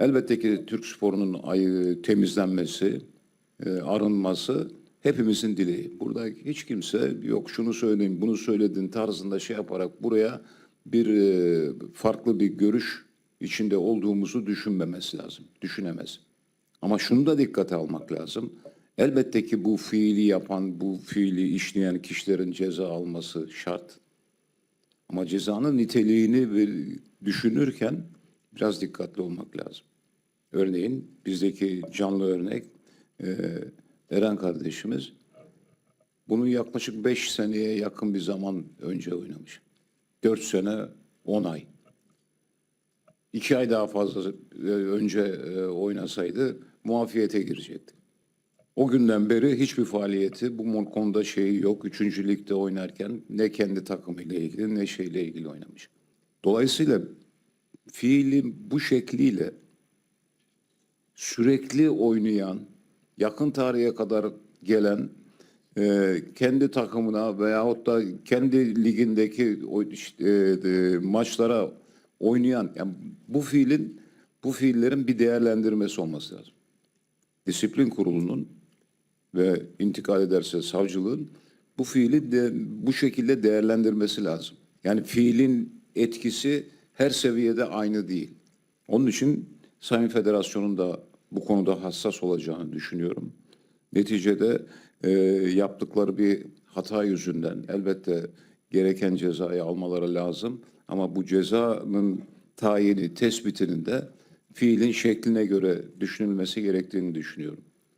Elbette ki Türk sporunun ay- temizlenmesi, e, arınması hepimizin dileği. Burada hiç kimse yok şunu söyleyeyim, bunu söyledin tarzında şey yaparak buraya bir e, farklı bir görüş içinde olduğumuzu düşünmemesi lazım, düşünemez. Ama şunu da dikkate almak lazım. Elbette ki bu fiili yapan, bu fiili işleyen kişilerin ceza alması şart. Ama cezanın niteliğini düşünürken biraz dikkatli olmak lazım. Örneğin bizdeki canlı örnek e, Eren kardeşimiz bunu yaklaşık 5 seneye yakın bir zaman önce oynamış. 4 sene 10 ay. 2 ay daha fazla e, önce e, oynasaydı muafiyete girecekti. O günden beri hiçbir faaliyeti bu konuda şeyi yok. Üçüncü ligde oynarken ne kendi takımıyla ilgili ne şeyle ilgili oynamış. Dolayısıyla fiili bu şekliyle sürekli oynayan, yakın tarihe kadar gelen e, kendi takımına veyahut da kendi ligindeki işte, e, maçlara oynayan yani bu fiilin bu fiillerin bir değerlendirmesi olması lazım. Disiplin kurulunun ve intikal ederse savcılığın bu fiili de bu şekilde değerlendirmesi lazım. Yani fiilin etkisi her seviyede aynı değil. Onun için Sayın Federasyon'un da bu konuda hassas olacağını düşünüyorum. Neticede e, yaptıkları bir hata yüzünden elbette gereken cezayı almaları lazım. Ama bu cezanın tayini, tespitinin de fiilin şekline göre düşünülmesi gerektiğini düşünüyorum.